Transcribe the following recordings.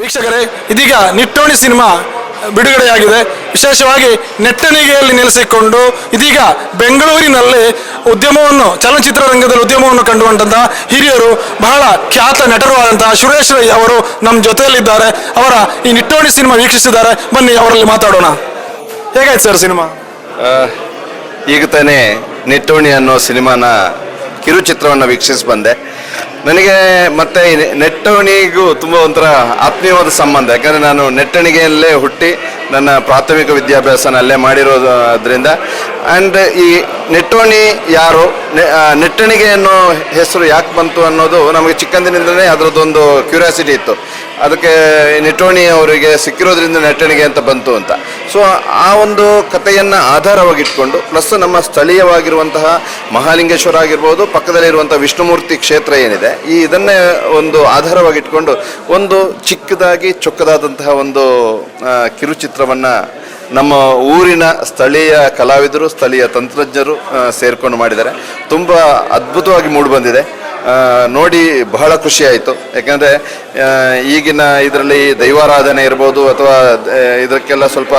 ವೀಕ್ಷಕರೇ, ಇದೀಗ ನಿಟ್ಟೋಣಿ ಸಿನಿಮಾ ಬಿಡುಗಡೆಯಾಗಿದೆ. ವಿಶೇಷವಾಗಿ ನೆಟ್ಟಣಿಗೆಯಲ್ಲಿ ನೆಲೆಸಿಕೊಂಡು ಇದೀಗ ಬೆಂಗಳೂರಿನಲ್ಲಿ ಉದ್ಯಮವನ್ನು, ಚಲನಚಿತ್ರ ರಂಗದಲ್ಲಿ ಉದ್ಯಮವನ್ನು ಕಂಡುಕೊಂಡಂತಹ ಹಿರಿಯರು ಬಹಳ ಖ್ಯಾತ ನಟರು ಆದಂತಹ ಸುರೇಶ್ ರೈ ಅವರು ನಮ್ಮ ಜೊತೆಯಲ್ಲಿದ್ದಾರೆ. ಅವರ ಈ ನಿಟ್ಟೋಣಿ ಸಿನಿಮಾ ವೀಕ್ಷಿಸಿದ್ದಾರೆ. ಬನ್ನಿ, ಅವರಲ್ಲಿ ಮಾತಾಡೋಣ. ಹೇಗಾಯ್ತು ಸರ್ ಸಿನಿಮಾ? ಈಗ ತಾನೇ ನಿಟ್ಟೋಣಿ ಅನ್ನೋ ಸಿನಿಮಾನ ಕಿರುಚಿತ್ರವನ್ನು ವೀಕ್ಷಿಸಿ ಬಂದೆ. ನನಗೆ ಮತ್ತೆ ನೆಟ್ಟಣಿಗೂ ತುಂಬ ಒಂಥರ ಆತ್ಮೀಯವಾದ ಸಂಬಂಧ. ಯಾಕಂದರೆ ನಾನು ನೆಟ್ಟಣಿಗೆಯಲ್ಲೇ ಹುಟ್ಟಿ ನನ್ನ ಪ್ರಾಥಮಿಕ ವಿದ್ಯಾಭ್ಯಾಸನ ಅಲ್ಲೇ ಮಾಡಿರೋದ್ರಿಂದ. ಆ್ಯಂಡ್ ಈ ನೆಟ್ಟೋಣಿ ಯಾರು ನೆಟ್ಟಣಿಗೆ ಅನ್ನೋ ಹೆಸರು ಯಾಕೆ ಬಂತು ಅನ್ನೋದು ನಮಗೆ ಚಿಕ್ಕಂದಿನಿಂದಲೇ ಅದರದ್ದೊಂದು ಕ್ಯೂರಿಯಾಸಿಟಿ ಇತ್ತು. ಅದಕ್ಕೆ ನೆಟೋಣಿ ಅವರಿಗೆ ಸಿಕ್ಕಿರೋದ್ರಿಂದ ನೆಟ್ಟಣಿಗೆ ಅಂತ ಬಂತು ಅಂತ. ಸೊ ಆ ಒಂದು ಕಥೆಯನ್ನು ಆಧಾರವಾಗಿಟ್ಕೊಂಡು ಪ್ಲಸ್ ನಮ್ಮ ಸ್ಥಳೀಯವಾಗಿರುವಂತಹ ಮಹಾಲಿಂಗೇಶ್ವರ ಆಗಿರ್ಬೋದು ಪಕ್ಕದಲ್ಲಿರುವಂಥ ವಿಷ್ಣುಮೂರ್ತಿ ಕ್ಷೇತ್ರ ಏನಿದೆ, ಈ ಇದನ್ನೇ ಒಂದು ಆಧಾರವಾಗಿಟ್ಕೊಂಡು ಒಂದು ಚಿಕ್ಕದಾಗಿ ಚೊಕ್ಕದಾದಂತಹ ಒಂದು ಕಿರುಚಿತ್ರವನ್ನು ನಮ್ಮ ಊರಿನ ಸ್ಥಳೀಯ ಕಲಾವಿದರು, ಸ್ಥಳೀಯ ತಂತ್ರಜ್ಞರು ಸೇರಿಕೊಂಡು ಮಾಡಿದ್ದಾರೆ. ತುಂಬ ಅದ್ಭುತವಾಗಿ ಮೂಡಿಬಂದಿದೆ ನೋಡಿ ಬಹಳ ಖುಷಿ ಆಯಿತು. ಯಾಕಂದರೆ ಈಗಿನ ಇದರಲ್ಲಿ ದೈವಾರಾಧನೆ ಇರ್ಬೋದು ಅಥವಾ ಇದಕ್ಕೆಲ್ಲ ಸ್ವಲ್ಪ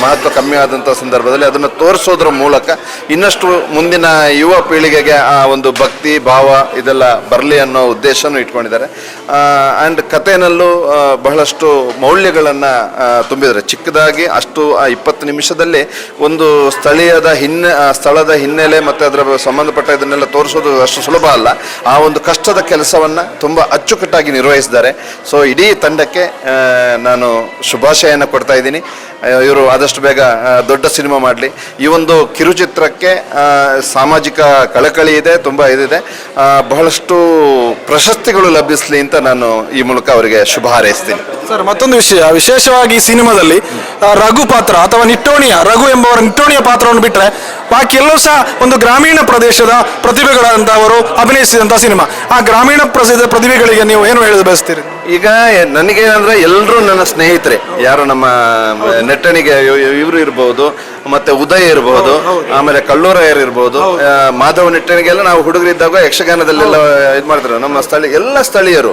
ಮಹತ್ವ ಕಮ್ಮಿ ಆದಂಥ ಸಂದರ್ಭದಲ್ಲಿ ಅದನ್ನು ತೋರಿಸೋದ್ರ ಮೂಲಕ ಇನ್ನಷ್ಟು ಮುಂದಿನ ಯುವ ಪೀಳಿಗೆಗೆ ಆ ಒಂದು ಭಕ್ತಿ, ಭಾವ ಇದೆಲ್ಲ ಬರಲಿ ಅನ್ನೋ ಉದ್ದೇಶನೂ ಇಟ್ಕೊಂಡಿದ್ದಾರೆ. ಆ್ಯಂಡ್ ಕಥೆನಲ್ಲೂ ಬಹಳಷ್ಟು ಮೌಲ್ಯಗಳನ್ನು ತುಂಬಿದ್ದಾರೆ. ಚಿಕ್ಕದಾಗಿ ಅಷ್ಟು, ಆ, ಇಪ್ಪತ್ತು ನಿಮಿಷದಲ್ಲಿ ಒಂದು ಸ್ಥಳೀಯದ ಹಿನ್ನೆ ಸ್ಥಳದ ಹಿನ್ನೆಲೆ ಮತ್ತು ಅದರ ಸಂಬಂಧಪಟ್ಟ ಇದನ್ನೆಲ್ಲ ತೋರಿಸೋದು ಅಷ್ಟು ಸುಲಭ ಅಲ್ಲ. ಆ ಒಂದು ಕಷ್ಟದ ಕೆಲಸವನ್ನು ತುಂಬ ಅಚ್ಚುಕಟ್ಟಾಗಿ ನಿರ್ವಹಿಸಿದ್ದಾರೆ. ಸೊ ಇಡೀ ತಂಡಕ್ಕೆ ನಾನು ಶುಭಾಶಯನ ಕೊಡ್ತಾ ಇದ್ದೀನಿ. ಇವರು ಆದಷ್ಟು ಬೇಗ ದೊಡ್ಡ ಸಿನಿಮಾ ಮಾಡಲಿ. ಈ ಒಂದು ಕಿರುಚಿತ್ರಕ್ಕೆ ಸಾಮಾಜಿಕ ಕಳಕಳಿ ಇದೆ, ತುಂಬ ಇದಿದೆ. ಬಹಳಷ್ಟು ಪ್ರಶಸ್ತಿಗಳು ಲಭಿಸಲಿ ಅಂತ ನಾನು ಈ ಮೂಲಕ ಅವರಿಗೆ ಶುಭ ಹಾರೈಸ್ತೀನಿ. ಸರ್, ಮತ್ತೊಂದು ವಿಷಯ. ವಿಶೇಷವಾಗಿ ಸಿನಿಮಾದಲ್ಲಿ ರಘು ಪಾತ್ರ ಅಥವಾ ನಿಟ್ಟೋಣಿಯ, ರಘು ಎಂಬವರ ನಿಟ್ಟೋಣಿಯ ಪಾತ್ರವನ್ನು ಬಿಟ್ಟರೆ ಬಾಕಿ ಎಲ್ಲರೂ ಸಹ ಒಂದು ಗ್ರಾಮೀಣ ಪ್ರದೇಶದ ಪ್ರತಿಭೆಗಳಂತವರು ಅಭಿನಯಿಸಿದಂಥ ಸಿನಿಮಾ. ಆ ಗ್ರಾಮೀಣ ಪ್ರಸಿದ್ಧ ಪ್ರತಿಭೆಗಳಿಗೆ ನೀವು ಏನು ಹೇಳಲು ಬಯಸ್ತೀರಿ? ಈಗ ನನಗೆ ಅಂದ್ರೆ ಎಲ್ಲರೂ ನನ್ನ ಸ್ನೇಹಿತರೆ. ಯಾರು ನಮ್ಮ ನೆಟ್ಟಣಿಗೆ ಇವರು ಇರಬಹುದು ಮತ್ತೆ ಉದಯ್ ಇರಬಹುದು ಆಮೇಲೆ ಕಳ್ಳೂರಾಯರ್ ಇರಬಹುದು ಮಾಧವ ನೆಟ್ಟಣಿಗೆಲ್ಲ ನಾವು ಹುಡುಗರಿದ್ದಾಗ ಯಕ್ಷಗಾನದಲ್ಲೆಲ್ಲ ಇದು ಮಾಡ್ತಾರೆ ನಮ್ಮ ಸ್ಥಳೀಯ ಎಲ್ಲ ಸ್ಥಳೀಯರು.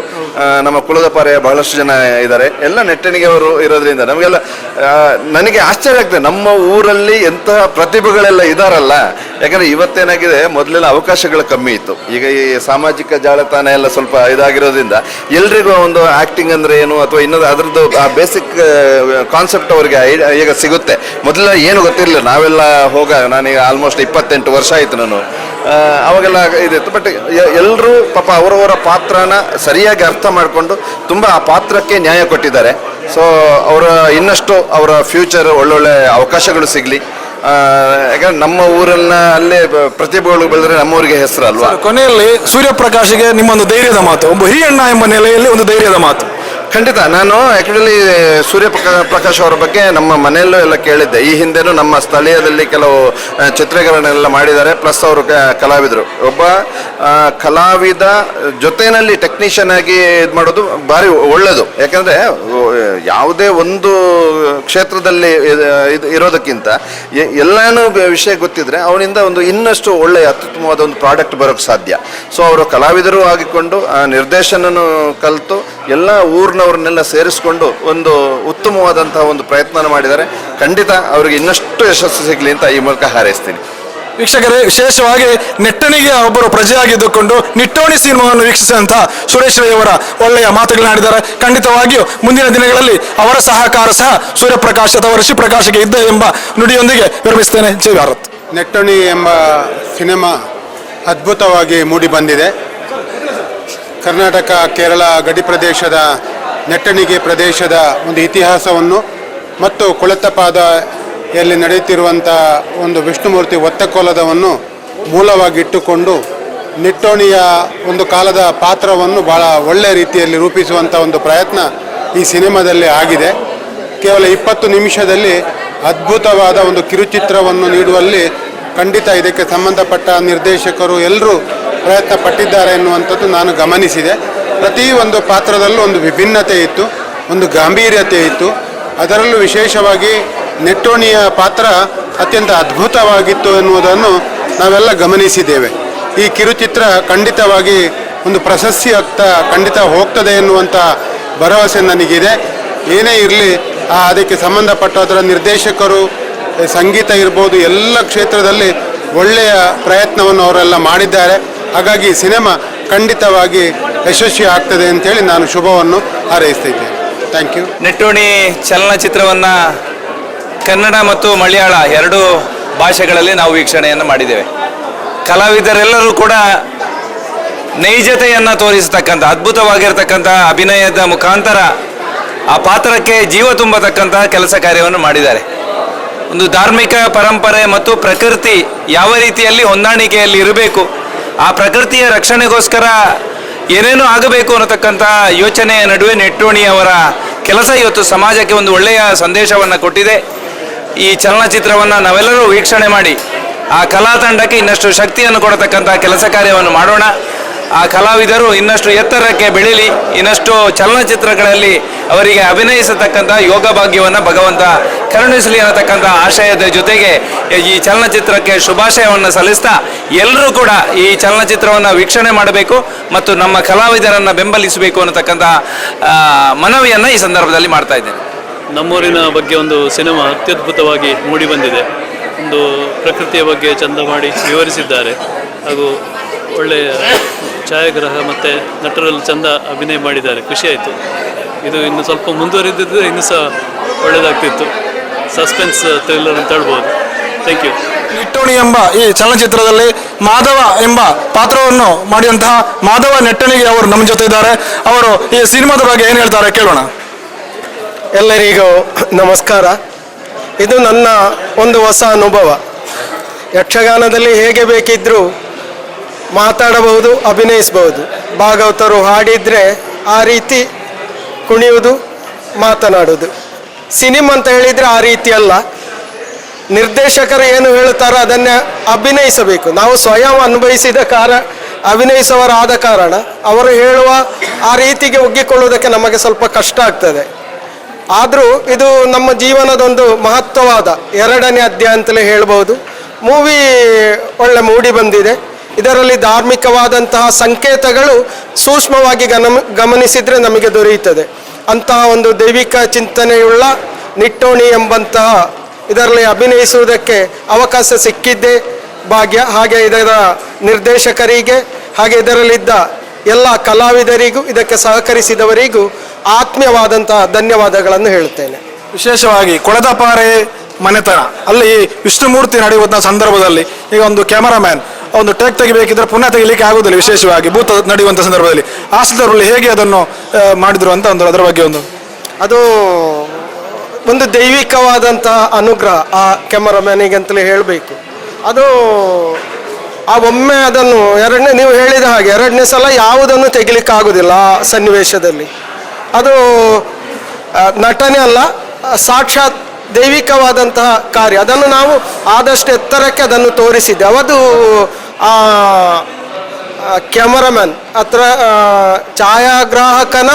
ನಮ್ಮ ಕುಲದ ಪಾರೆಯ ಬಹಳಷ್ಟು ಜನ ಇದ್ದಾರೆ. ಎಲ್ಲ ನೆಟ್ಟಣಿಗೆ ಅವರು ಇರೋದ್ರಿಂದ ನಮಗೆಲ್ಲ ನನಗೆ ಆಶ್ಚರ್ಯ ಆಗ್ತದೆ. ನಮ್ಮ ಊರಲ್ಲಿ ಎಂತಹ ಪ್ರತಿಭೆಗಳೆಲ್ಲ ಇದಾರಲ್ಲ. ಯಾಕಂದ್ರೆ ಇವತ್ತೇನಾಗಿದೆ, ಮೊದಲೆಲ್ಲ ಅವಕಾಶಗಳು ಕಮ್ಮಿ ಇತ್ತು. ಈಗ ಈ ಸಾಮಾಜಿಕ ಜಾಲತಾಣ ಎಲ್ಲ ಸ್ವಲ್ಪ ಇದಾಗಿರೋದ್ರಿಂದ ಎಲ್ರಿಗೂ ಒಂದು ಆಕ್ಟಿಂಗ್ ಅಂದ್ರೆ ಏನು ಅಥವಾ ಇನ್ನೊಂದು ಅದರದ್ದು ಆ ಬೇಸಿಕ್ ಕಾನ್ಸೆಪ್ಟ್ ಅವರಿಗೆ ಈಗ ಸಿಗುತ್ತೆ. ಮೊದಲ ಏನು ಗೊತ್ತಿರಲಿಲ್ಲ. ನಾವೆಲ್ಲ ಹೋಗ, ನಾನೀಗ ಆಲ್ಮೋಸ್ಟ್ ಇಪ್ಪತ್ತೆಂಟು ವರ್ಷ ಆಯಿತು ನಾನು. ಅವಾಗೆಲ್ಲ ಇದಿತ್ತು. ಬಟ್ ಎಲ್ಲರೂ ಪಾಪ ಅವರವರ ಪಾತ್ರನ ಸರಿಯಾಗಿ ಅರ್ಥ ಮಾಡಿಕೊಂಡು ತುಂಬ ಆ ಪಾತ್ರಕ್ಕೆ ನ್ಯಾಯ ಕೊಟ್ಟಿದ್ದಾರೆ. ಸೊ ಅವರ ಇನ್ನಷ್ಟು ಅವರ ಫ್ಯೂಚರ್ ಒಳ್ಳೊಳ್ಳೆ ಅವಕಾಶಗಳು ಸಿಗಲಿ. ಯಾಕಂದ್ರೆ ನಮ್ಮ ಊರನ್ನ ಅಲ್ಲೇ ಪ್ರತಿಭೆಗಳು ಬೆಳೆದ್ರೆ ನಮ್ಮೂರಿಗೆ ಹೆಸರು ಅಲ್ವಾ ಕೊನೆಯಲ್ಲಿ ಸೂರ್ಯಪ್ರಕಾಶ್ಗೆ ನಿಮ್ಮೊಂದು ಧೈರ್ಯದ ಮಾತು, ಒಬ್ಬ ಹಿರಿಯಣ್ಣ ಎಂಬ ನೆಲೆಯಲ್ಲಿ ಒಂದು ಧೈರ್ಯದ ಮಾತು. ಖಂಡಿತ. ನಾನು ಆ್ಯಕ್ಚುಲಿ ಸೂರ್ಯ ಪ್ರಕಾ- ಪ್ರಕಾಶ್ ಅವರ ಬಗ್ಗೆ ನಮ್ಮ ಮನೆಯಲ್ಲೂ ಎಲ್ಲ ಕೇಳಿದ್ದೆ. ಈ ಹಿಂದೆನೂ ನಮ್ಮ ಸ್ಥಳೀಯದಲ್ಲಿ ಕೆಲವು ಚಿತ್ರೀಕರಣೆಲ್ಲ ಮಾಡಿದ್ದಾರೆ. ಪ್ಲಸ್ ಅವರು ಕಲಾವಿದರು. ಒಬ್ಬ ಕಲಾವಿದ ಜೊತೆಯಲ್ಲಿ ಟೆಕ್ನಿಷಿಯನ್ ಆಗಿ ಇದು ಮಾಡೋದು ಭಾರಿ ಒಳ್ಳೆಯದು ಯಾಕಂದರೆ ಯಾವುದೇ ಒಂದು ಕ್ಷೇತ್ರದಲ್ಲಿ ಇದ್- ಇರೋದಕ್ಕಿಂತ ಎಲ್ಲಾನು ವಿಷಯ ಗೊತ್ತಿದ್ರೆ ಅವನಿಂದ ಒಂದು ಇನ್ನಷ್ಟು ಒಳ್ಳೆಯ, ಅತ್ಯುತ್ತಮವಾದ ಒಂದು ಪ್ರಾಡಕ್ಟ್ ಬರೋಕ್ಕೆ ಸಾಧ್ಯ. ಸೊ, ಅವರು ಕಲಾವಿದರು ಆಗಿಕೊಂಡು ನಿರ್ದೇಶನನು ಕಲಿತು ಎಲ್ಲ ಊರಿನವ್ರನ್ನೆಲ್ಲ ಸೇರಿಸ್ಕೊಂಡು ಒಂದು ಉತ್ತಮವಾದಂತಹ ಒಂದು ಪ್ರಯತ್ನ ಮಾಡಿದ್ದಾರೆ. ಖಂಡಿತ ಅವರಿಗೆ ಇನ್ನಷ್ಟು ಯಶಸ್ಸು ಸಿಗಲಿ ಅಂತ ಈ ಮೂಲಕ ಹಾರೈಸ್ತೀನಿ. ವೀಕ್ಷಕರೇ ವಿಶೇಷವಾಗಿ ನೆಟ್ಟಣಿಗೆ ಒಬ್ಬರು ಪ್ರಜೆಯಾಗಿದ್ದುಕೊಂಡು ನಿಟ್ಟೋಣಿ ಸಿನಿಮಾವನ್ನು ವೀಕ್ಷಿಸಿದಂತಹ ಸುರೇಶ್ ರೈ ಅವರ ಒಳ್ಳೆಯ ಮಾತುಗಳನ್ನಾಡಿದ್ದಾರೆ ಖಂಡಿತವಾಗಿಯೂ ಮುಂದಿನ ದಿನಗಳಲ್ಲಿ ಅವರ ಸಹಕಾರ ಸಹ ಸೂರ್ಯಪ್ರಕಾಶ್ ಅಥವಾ ಋಷಿಪ್ರಕಾಶ್ಗೆ ಇದ್ದ ಎಂಬ ನುಡಿಯೊಂದಿಗೆ ವಿರಮಿಸ್ತೇನೆ ಜೈ ಭಾರತ್. ನೆಟ್ಟಣಿ ಎಂಬ ಸಿನಿಮಾ ಅದ್ಭುತವಾಗಿ ಮೂಡಿ ಬಂದಿದೆ. ಕರ್ನಾಟಕ, ಕೇರಳ ಗಡಿ ಪ್ರದೇಶದ ನೆಟ್ಟಣಿಗೆ ಪ್ರದೇಶದ ಒಂದು ಇತಿಹಾಸವನ್ನು ಮತ್ತು ಕೊಳೆತಪಾದಲ್ಲಿ ನಡೆಯುತ್ತಿರುವಂಥ ಒಂದು ವಿಷ್ಣುಮೂರ್ತಿ ಒತ್ತಕೋಲದವನ್ನು ಮೂಲವಾಗಿಟ್ಟುಕೊಂಡು ನಿಟ್ಟೋಣಿಯ ಒಂದು ಕಾಲದ ಪಾತ್ರವನ್ನು ಭಾಳ ಒಳ್ಳೆಯ ರೀತಿಯಲ್ಲಿ ರೂಪಿಸುವಂಥ ಒಂದು ಪ್ರಯತ್ನ ಈ ಸಿನಿಮಾದಲ್ಲಿ ಆಗಿದೆ. ಕೇವಲ ಇಪ್ಪತ್ತು ನಿಮಿಷದಲ್ಲಿ ಅದ್ಭುತವಾದ ಒಂದು ಕಿರುಚಿತ್ರವನ್ನು ನೀಡುವಲ್ಲಿ ಖಂಡಿತ ಇದಕ್ಕೆ ಸಂಬಂಧಪಟ್ಟ ನಿರ್ದೇಶಕರು ಎಲ್ಲರೂ ಪ್ರಯತ್ನ ಪಟ್ಟಿದ್ದಾರೆ ಎನ್ನುವಂಥದ್ದು ನಾನು ಗಮನಿಸಿದೆ. ಪ್ರತಿ ಒಂದು ಪಾತ್ರದಲ್ಲೂ ಒಂದು ವಿಭಿನ್ನತೆ ಇತ್ತು, ಒಂದು ಗಾಂಭೀರ್ಯತೆ ಇತ್ತು. ಅದರಲ್ಲೂ ವಿಶೇಷವಾಗಿ ನೆಟ್ಟೋಣಿಯ ಪಾತ್ರ ಅತ್ಯಂತ ಅದ್ಭುತವಾಗಿತ್ತು ಎನ್ನುವುದನ್ನು ನಾವೆಲ್ಲ ಗಮನಿಸಿದ್ದೇವೆ. ಈ ಕಿರುಚಿತ್ರ ಖಂಡಿತವಾಗಿ ಒಂದು ಪ್ರಶಸ್ತಿ ಆಗ್ತಾ ಖಂಡಿತ ಹೋಗ್ತದೆ ಎನ್ನುವಂಥ ಭರವಸೆ ನನಗಿದೆ. ಏನೇ ಇರಲಿ ಅದಕ್ಕೆ ಸಂಬಂಧಪಟ್ಟ ಅದರ ನಿರ್ದೇಶಕರು, ಸಂಗೀತ ಇರ್ಬೋದು, ಎಲ್ಲ ಕ್ಷೇತ್ರದಲ್ಲಿ ಒಳ್ಳೆಯ ಪ್ರಯತ್ನವನ್ನು ಅವರೆಲ್ಲ ಮಾಡಿದ್ದಾರೆ. ಹಾಗಾಗಿ ಸಿನಿಮಾ ಖಂಡಿತವಾಗಿ ಯಶಸ್ವಿ ಆಗ್ತದೆ ಅಂತೇಳಿ ನಾನು ಶುಭವನ್ನು ಹಾರೈಸ್ತಿದ್ದೇನೆ ಥ್ಯಾಂಕ್ ಯು ನೆಟ್ಟೋಣಿ ಚಲನಚಿತ್ರವನ್ನು ಕನ್ನಡ ಮತ್ತು ಮಲಯಾಳ ಎರಡೂ ಭಾಷೆಗಳಲ್ಲಿ ನಾವು ವೀಕ್ಷಣೆಯನ್ನು ಮಾಡಿದ್ದೇವೆ. ಕಲಾವಿದರೆಲ್ಲರೂ ಕೂಡ ನೈಜತೆಯನ್ನು ತೋರಿಸತಕ್ಕಂಥ, ಅದ್ಭುತವಾಗಿರ್ತಕ್ಕಂಥ ಅಭಿನಯದ ಮುಖಾಂತರ ಆ ಪಾತ್ರಕ್ಕೆ ಜೀವ ತುಂಬತಕ್ಕಂತಹ ಕೆಲಸ ಕಾರ್ಯವನ್ನು ಮಾಡಿದ್ದಾರೆ. ಒಂದು ಧಾರ್ಮಿಕ ಪರಂಪರೆ ಮತ್ತು ಪ್ರಕೃತಿ ಯಾವ ರೀತಿಯಲ್ಲಿ ಹೊಂದಾಣಿಕೆಯಲ್ಲಿ ಇರಬೇಕು ಆ ಪ್ರಕೃತಿಯ ರಕ್ಷಣೆಗೋಸ್ಕರ ಏನೇನು ಆಗಬೇಕು ಅನ್ನತಕ್ಕಂಥ ಯೋಚನೆಯ ನಡುವೆ ನೆಟ್ಟೋಣಿ ಅವರ ಕೆಲಸ ಇವತ್ತು ಸಮಾಜಕ್ಕೆ ಒಂದು ಒಳ್ಳೆಯ ಸಂದೇಶವನ್ನು ಕೊಟ್ಟಿದೆ. ಈ ಚಲನಚಿತ್ರವನ್ನು ನಾವೆಲ್ಲರೂ ವೀಕ್ಷಣೆ ಮಾಡಿ ಆ ಕಲಾ ತಂಡಕ್ಕೆ ಇನ್ನಷ್ಟು ಶಕ್ತಿಯನ್ನು ಕೊಡತಕ್ಕಂಥ ಕೆಲಸ ಕಾರ್ಯವನ್ನು ಮಾಡೋಣ. ಆ ಕಲಾವಿದರು ಇನ್ನಷ್ಟು ಎತ್ತರಕ್ಕೆ ಬೆಳೀಲಿ, ಇನ್ನಷ್ಟು ಚಲನಚಿತ್ರಗಳಲ್ಲಿ ಅವರಿಗೆ ಅಭಿನಯಿಸತಕ್ಕಂಥ ಯೋಗ ಭಾಗ್ಯವನ್ನು ಭಗವಂತ ಕರುಣಿಸಲಿ ಅನ್ನತಕ್ಕಂಥ ಆಶಯದ ಜೊತೆಗೆ ಈ ಚಲನಚಿತ್ರಕ್ಕೆ ಶುಭಾಶಯವನ್ನು ಸಲ್ಲಿಸ್ತಾ ಎಲ್ಲರೂ ಕೂಡ ಈ ಚಲನಚಿತ್ರವನ್ನು ವೀಕ್ಷಣೆ ಮಾಡಬೇಕು ಮತ್ತು ನಮ್ಮ ಕಲಾವಿದರನ್ನು ಬೆಂಬಲಿಸಬೇಕು ಅನ್ನತಕ್ಕಂಥ ಮನವಿಯನ್ನು ಈ ಸಂದರ್ಭದಲ್ಲಿ ಮಾಡ್ತಾ ಇದ್ದೇನೆ. ನಮ್ಮೂರಿನ ಬಗ್ಗೆ ಒಂದು ಸಿನಿಮಾ ಅತ್ಯದ್ಭುತವಾಗಿ ಮೂಡಿಬಂದಿದೆ ಒಂದು ಪ್ರಕೃತಿಯ ಬಗ್ಗೆ ಚಂದ ಮಾಡಿ ವಿವರಿಸಿದ್ದಾರೆ. ಹಾಗೂ ಒಳ್ಳೆಯ ಛಾಯಾಗ್ರಹ ಮತ್ತು ನಟರಲ್ಲಿ ಚಂದ ಅಭಿನಯ ಮಾಡಿದ್ದಾರೆ. ಖುಷಿ ಆಯಿತು. ಇದು ಇನ್ನು ಸ್ವಲ್ಪ ಮುಂದುವರಿದಿದ್ದರೆ ಇನ್ನೂ ಸಹ ಒಳ್ಳೆಯದಾಗ್ತಿತ್ತು ಸಸ್ಪೆನ್ಸ್ ಥ್ರಿಲ್ಲರ್ ಅಂತ ಹೇಳ್ಬೋದು. ಥ್ಯಾಂಕ್ ಯು ನಿಟ್ಟೋಣಿ ಎಂಬ ಈ ಚಲನಚಿತ್ರದಲ್ಲಿ ಮಾಧವ ಎಂಬ ಪಾತ್ರವನ್ನು ಮಾಡಿದಂತಹ ಮಾಧವ ನೆಟ್ಟಣಿಗೆ ಅವರು ನಮ್ಮ ಜೊತೆ ಇದ್ದಾರೆ. ಅವರು ಈ ಸಿನಿಮಾದ ಬಗ್ಗೆ ಏನು ಹೇಳ್ತಾರೆ ಕೇಳೋಣ. ಎಲ್ಲರಿಗೂ ನಮಸ್ಕಾರ. ಇದು ನನ್ನ ಒಂದು ಹೊಸ ಅನುಭವ. ಯಕ್ಷಗಾನದಲ್ಲಿ ಹೇಗೆ ಬೇಕಿದ್ದರೂ ಮಾತಾಡಬಹುದು, ಅಭಿನಯಿಸಬಹುದು. ಭಾಗವತರು ಹಾಡಿದರೆ ಆ ರೀತಿ ಕುಣಿಯುವುದು, ಮಾತನಾಡುವುದು. ಸಿನಿಮಾ ಅಂತ ಹೇಳಿದರೆ ಆ ರೀತಿ ಅಲ್ಲ. ನಿರ್ದೇಶಕರು ಏನು ಹೇಳುತ್ತಾರೋ ಅದನ್ನೇ ಅಭಿನಯಿಸಬೇಕು. ನಾವು ಸ್ವಯಂ ಅನುಭವಿಸಿದ ಕಾರ, ಅಭಿನಯಿಸುವವರಾದ ಕಾರಣ ಅವರು ಹೇಳುವ ಆ ರೀತಿಗೆ ಒಗ್ಗಿಕೊಳ್ಳುವುದಕ್ಕೆ ನಮಗೆ ಸ್ವಲ್ಪ ಕಷ್ಟ ಆಗ್ತದೆ. ಆದರೂ ಇದು ನಮ್ಮ ಜೀವನದೊಂದು ಮಹತ್ವವಾದ ಎರಡನೇ ಅಧ್ಯಾಯ ಅಂತಲೇ ಹೇಳ್ಬೋದು ಮೂವಿ ಒಳ್ಳೆ ಮೂಡಿ ಬಂದಿದೆ. ಇದರಲ್ಲಿ ಧಾರ್ಮಿಕವಾದಂತಹ ಸಂಕೇತಗಳು ಸೂಕ್ಷ್ಮವಾಗಿ ಗಮನ ಗಮನಿಸಿದರೆ ನಮಗೆ ದೊರೆಯುತ್ತದೆ. ಅಂತಹ ಒಂದು ದೈವಿಕ ಚಿಂತನೆಯುಳ್ಳ ನಿಟ್ಟೋಣಿ ಎಂಬಂತಹ ಇದರಲ್ಲಿ ಅಭಿನಯಿಸುವುದಕ್ಕೆ ಅವಕಾಶ ಸಿಕ್ಕಿದ್ದೇ ಭಾಗ್ಯ, ಹಾಗೆ ಇದರ ನಿರ್ದೇಶಕರಿಗೆ, ಹಾಗೆ ಇದರಲ್ಲಿದ್ದ ಎಲ್ಲ ಕಲಾವಿದರಿಗೂ, ಇದಕ್ಕೆ ಸಹಕರಿಸಿದವರಿಗೂ ಆತ್ಮೀಯವಾದಂತಹ ಧನ್ಯವಾದಗಳನ್ನು ಹೇಳುತ್ತೇನೆ. ವಿಶೇಷವಾಗಿ ಕೊಳದಪಾರೆ ಮನೆತನ. ಅಲ್ಲಿ ವಿಷ್ಣುಮೂರ್ತಿ ನಡೆಯುವಂಥ ಸಂದರ್ಭದಲ್ಲಿ ಈಗ ಒಂದು ಕ್ಯಾಮರಾಮ್ಯಾನ್ ಒಂದು ಟ್ರ್ಯಾಕ್ ತೆಗಿಬೇಕಿದ್ರೆ ಪುನಃ ತೆಗಿಲಿಕ್ಕೆ ಆಗುದಿಲ್ಲ ವಿಶೇಷವಾಗಿ ಭೂತ ನಡೆಯುವಂಥ ಸಂದರ್ಭದಲ್ಲಿ. ಆ ಸಂದರ್ಭದಲ್ಲಿ ಹೇಗೆ ಅದನ್ನು ಮಾಡಿದ್ರು ಅಂತ ಒಂದು ಅದರ ಬಗ್ಗೆ ಒಂದು. ಅದು ಒಂದು ದೈವಿಕವಾದಂತಹ ಅನುಗ್ರಹ ಆ ಕ್ಯಾಮರಾಮ್ಯಾನಿಗೆ ಅಂತಲೇ ಹೇಳಬೇಕು. ಅದು ಆ ಒಮ್ಮೆ ಅದನ್ನು ಎರಡನೇ, ನೀವು ಹೇಳಿದ ಹಾಗೆ ಎರಡನೇ ಸಲ ಯಾವುದನ್ನು ತೆಗಿಲಿಕ್ಕೆ ಆಗುದಿಲ್ಲ ಆ ಸನ್ನಿವೇಶದಲ್ಲಿ. ಅದು ನಟನೆ ಅಲ್ಲ ಸಾಕ್ಷಾತ್ ದೈವಿಕವಾದಂತಹ ಕಾರ್ಯ. ಅದನ್ನು ನಾವು ಆದಷ್ಟು ಎತ್ತರಕ್ಕೆ ಅದನ್ನು ತೋರಿಸಿದ್ದೆ. ಆ ಕ್ಯಾಮರಾಮ್ಯಾನ್ ಹತ್ರ ಛಾಯಾಗ್ರಾಹಕನ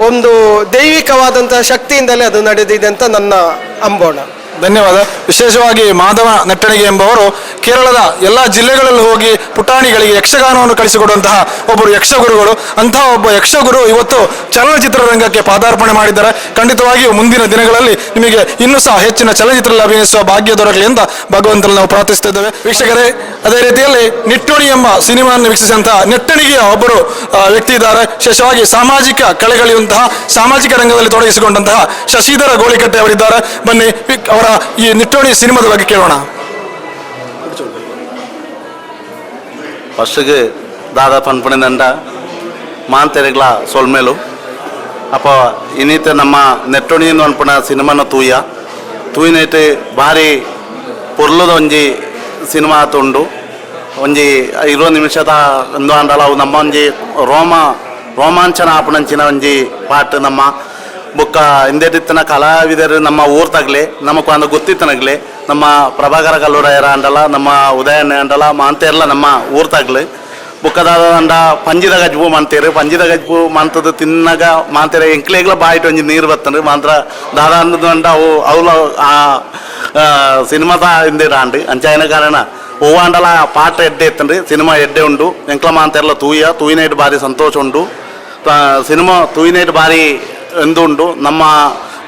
ಒಂದು ದೈವಿಕವಾದಂತಹ ಶಕ್ತಿಯಿಂದಲೇ ಅದು ನಡೆದಿದೆ ಅಂತ ನನ್ನ ಅಂಬೋಣ. ಧನ್ಯವಾದ. ವಿಶೇಷವಾಗಿ ಮಾಧವ ನೆಟ್ಟಣಿಗೆ ಎಂಬವರು ಕೇರಳದ ಎಲ್ಲ ಜಿಲ್ಲೆಗಳಲ್ಲಿ ಹೋಗಿ ಪುಟಾಣಿಗಳಿಗೆ ಯಕ್ಷಗಾನವನ್ನು ಕಳಿಸಿಕೊಡುವಂತಹ ಒಬ್ಬರು ಯಕ್ಷಗುರುಗಳು. ಅಂತಹ ಒಬ್ಬ ಯಕ್ಷಗುರು ಇವತ್ತು ಚಲನಚಿತ್ರ ರಂಗಕ್ಕೆ ಪಾದಾರ್ಪಣೆ ಮಾಡಿದ್ದಾರೆ. ಖಂಡಿತವಾಗಿಯೂ ಮುಂದಿನ ದಿನಗಳಲ್ಲಿ ನಿಮಗೆ ಇನ್ನೂ ಸಹ ಹೆಚ್ಚಿನ ಚಲನಚಿತ್ರದಲ್ಲಿ ಅಭಿನಯಿಸುವ ಭಾಗ್ಯ ದೊರಕಲಿ ಅಂತ ಭಗವಂತನಲ್ಲಿ ನಾವು ಪ್ರಾರ್ಥಿಸುತ್ತಿದ್ದೇವೆ ವೀಕ್ಷಕರೇ, ಅದೇ ರೀತಿಯಲ್ಲಿ ನಿಟ್ಟೋಣಿ ಎಂಬ ಸಿನಿಮಾವನ್ನು ವೀಕ್ಷಿಸಿದಂತಹ ನೆಟ್ಟಣಿಗೆಯ ಒಬ್ಬರು ವ್ಯಕ್ತಿ ಇದ್ದಾರೆ. ವಿಶೇಷವಾಗಿ ಸಾಮಾಜಿಕ ಕಳೆಗಳಿಯುವಂತಹ ಸಾಮಾಜಿಕ ರಂಗದಲ್ಲಿ ತೊಡಗಿಸಿಕೊಂಡಂತಹ ಶಶಿಧರ ಗೋಳಿಕಟ್ಟೆ ಅವರಿದ್ದಾರೆ. ಬನ್ನಿ, ಅವರ ಈ ನಿಟ್ಟೋಣಿ ಸಿನಿಮಾದ ಬಗ್ಗೆ ಕೇಳೋಣ. ಫಸ್ಟಿಗೆ ದಾದ ಪನ್ಪಣಿದಂಡ ಮಾಂತೆರೆಗ್ಲ ಸೊಲ್ಮೇಲು. ಅಪ್ಪ, ಇನ್ನಿತ ನಮ್ಮ ನೆಟ್ಟೊಣಿಯಿಂದ ಅನ್ಪಣ ಸಿನಿಮಾನ ತೂಯ. ತೂಯಿನೈಟ್ ಭಾರಿ ಪೊರ್ಲದ ಒಂಜಿ ಸಿನಿಮಾ ತುಂಡು. ಒಂಜಿ ಇರೋ ನಿಮಿಷದ ಒಂದು ಅಂಡಲ ಅವು ನಮ್ಮ ಒಂಜಿ ರೋಮ, ರೋಮಾಂಚನ ಆಪಣಂಚಿನ ಒಂಜಿ ಪಾಟ್ ನಮ್ಮ. ಬೊಕ್ಕ ಹಿಂದೆಡಿತ್ತಿನ ಕಲಾವಿದರು ನಮ್ಮ ಊರ್ ತಗ್ಲೆ, ನಮಕ್ ಒಂದು ಗೊತ್ತಿತ್ತನಾಗಲಿ ನಮ್ಮ ಪ್ರಭಾಕರ ಕಲ್ಲೂರಾಯರ ಅಂಡಲ, ನಮ್ಮ ಉದಯಣ್ಣ ಅಂಡಲ ಮಾಂತೇರ್ಲ ನಮ್ಮ ಊರ್ ತಗ್ಲೆ. ಬುಕ್ಕದಾದ ಅಂಡ ಪಂಜಿದ ಗಜ್ಬು ಮಾಡ್ತೀರಿ ಪಂಜಿದ ಗಜ್ಬು ಮಾಡ್ತದ ತಿನ್ನಾಗ ಮಾಡ್ತೇರೆ ಎಂಕ್ಲೇಗ್ಲ ಬಾಯಿಟ್ ಒಂಜಿ ನೀರು ಬರ್ತಾನೆ ಮಾತ್ರ ದಾದ ಅಂದದ ಅಂಡ ಅವು, ಅವಲ, ಆ ಸಿನಿಮಾದ ಹಿಂದಿಡ ಅಂಡಿ ಅಂಚಾಯಿನ ಕಾರಣ? ಹೂವು ಅಂಡಲ ಪಾಟ ಎಡ್ಡೆ ಇತ್ತನ್ರಿ ಸಿನಿಮಾ ಎಡ್ಡೆ ಉಂಡು. ಎಂಕ್ಲ ಮಾಂತೆರ್ಲ ತೂಯ ತೂಯಿನೈಟ್ ಬಾರಿ ಸಂತೋಷ ಉಂಡು. ಸಿನಿಮಾ ಸಿನಿಮಾ ಇಟ್ಟು ಬಾರಿ ಎಂದುಂಡು. ನಮ್ಮ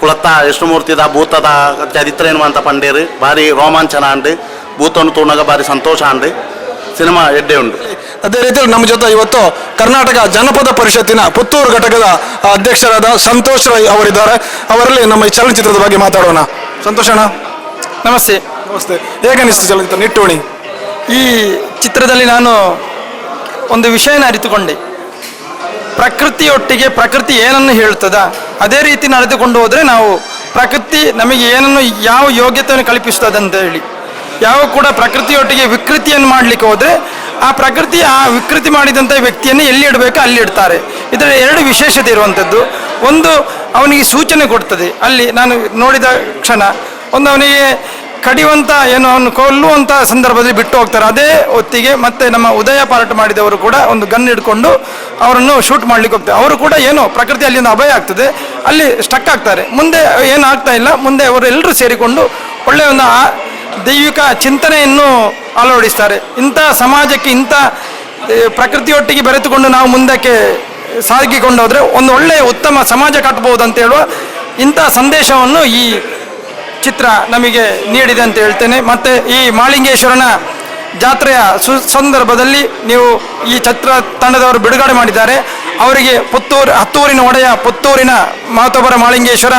ಕುಳತ್ತ ವಿಷ್ಣುಮೂರ್ತಿದ ಭೂತದ ಚರಿತ್ರೆ ಎನ್ನುವಂಥ ಪಂಡೇರು. ಭಾರಿ ರೋಮಾಂಚನ ಅಂಡು. ಭೂತನ್ನು ತೂಣಗ ಭಾರಿ ಸಂತೋಷ ಅಂಡು. ಸಿನಿಮಾ ಎಡ್ಡೆ ಉಂಟು. ಅದೇ ರೀತಿಯಲ್ಲಿ ನಮ್ಮ ಜೊತೆ ಇವತ್ತು ಕರ್ನಾಟಕ ಜನಪದ ಪರಿಷತ್ತಿನ ಪುತ್ತೂರು ಘಟಕದ ಅಧ್ಯಕ್ಷರಾದ ಸಂತೋಷ್ ರೈ ಅವರಿದ್ದಾರೆ. ಅವರಲ್ಲಿ ನಮ್ಮ ಈ ಚಲನಚಿತ್ರದ ಬಗ್ಗೆ ಮಾತಾಡೋಣ. ಸಂತೋಷ್ ಅಣ್ಣ. ನಮಸ್ತೆ. ನಮಸ್ತೆ. ಹೇಗನ್ನಿಸ್ತು ಚಲನಚಿತ್ರ ನಿಟ್ಟೋಣಿ ಈ ಚಿತ್ರದಲ್ಲಿ ನಾನು ಒಂದು ವಿಷಯನ ಅರಿತುಕೊಂಡೆ. ಪ್ರಕೃತಿಯೊಟ್ಟಿಗೆ ಪ್ರಕೃತಿ ಏನನ್ನು ಹೇಳ್ತದ ಅದೇ ರೀತಿ ನಡೆದುಕೊಂಡು ಹೋದರೆ ನಾವು ಪ್ರಕೃತಿ ನಮಗೆ ಏನನ್ನು ಯಾವ ಯೋಗ್ಯತೆಯನ್ನು ಕಲ್ಪಿಸ್ತದೆ ಅಂತ ಹೇಳಿ ಯಾವ ಕೂಡ ಪ್ರಕೃತಿಯೊಟ್ಟಿಗೆ ವಿಕೃತಿಯನ್ನು ಮಾಡಲಿಕ್ಕೆ ಹೋದರೆ ಆ ಪ್ರಕೃತಿ ಆ ವಿಕೃತಿ ಮಾಡಿದಂಥ ವ್ಯಕ್ತಿಯನ್ನು ಎಲ್ಲಿ ಇಡಬೇಕು ಅಲ್ಲಿ ಇಡ್ತಾರೆ. ಇದರ ಎರಡು ವಿಶೇಷತೆ ಇರುವಂಥದ್ದು ಒಂದು ಅವನಿಗೆ ಸೂಚನೆ ಕೊಡ್ತದೆ. ಅಲ್ಲಿ ನಾನು ನೋಡಿದ ಕ್ಷಣ, ಒಂದು ಅವನಿಗೆ ಕಡಿಯುವಂಥ ಏನು, ಅವನು ಕೊಲ್ಲುವಂಥ ಸಂದರ್ಭದಲ್ಲಿ ಬಿಟ್ಟು ಹೋಗ್ತಾರೆ. ಅದೇ ಹೊತ್ತಿಗೆ ಮತ್ತೆ ನಮ್ಮ ಉದಯ ಪಾರ್ಟ್ ಮಾಡಿದವರು ಕೂಡ ಒಂದು ಗನ್ ಹಿಡ್ಕೊಂಡು ಅವರನ್ನು ಶೂಟ್ ಮಾಡ್ಲಿಕ್ಕೆ ಹೋಗ್ತಾರೆ. ಅವರು ಕೂಡ ಏನು, ಪ್ರಕೃತಿ ಅಲ್ಲಿಂದ ಅಭಯ ಆಗ್ತದೆ. ಅಲ್ಲಿ ಸ್ಟಕ್ ಆಗ್ತಾರೆ. ಮುಂದೆ ಏನು ಆಗ್ತಾ ಇಲ್ಲ. ಮುಂದೆ ಅವರು ಎಲ್ಲರೂ ಸೇರಿಕೊಂಡು ಒಳ್ಳೆಯ ಒಂದು ದೈವಿಕ ಚಿಂತನೆಯನ್ನು ಅಳವಡಿಸ್ತಾರೆ. ಇಂಥ ಸಮಾಜಕ್ಕೆ, ಇಂಥ ಪ್ರಕೃತಿಯೊಟ್ಟಿಗೆ ಬೆರೆತುಕೊಂಡು ನಾವು ಮುಂದಕ್ಕೆ ಸಾಗಿಕೊಂಡು ಒಂದು ಒಳ್ಳೆಯ ಉತ್ತಮ ಸಮಾಜ ಕಟ್ಟಬಹುದು ಅಂತ ಹೇಳುವ ಇಂಥ ಸಂದೇಶವನ್ನು ಈ ಚಿತ್ರ ನಮಗೆ ನೀಡಿದೆ ಅಂತ ಹೇಳ್ತೇನೆ. ಮತ್ತು ಈ ಮಾಳಿಂಗೇಶ್ವರನ ಜಾತ್ರೆಯ ಸು ಸಂದರ್ಭದಲ್ಲಿ ನೀವು ಈ ಚಿತ್ರ ತಂಡದವರು ಬಿಡುಗಡೆ ಮಾಡಿದ್ದಾರೆ. ಅವರಿಗೆ ಪುತ್ತೂರು ಹತ್ತೂರಿನ ಒಡೆಯ ಪುತ್ತೂರಿನ ಮಾತೊಬ್ಬರ ಮಾಳಿಂಗೇಶ್ವರ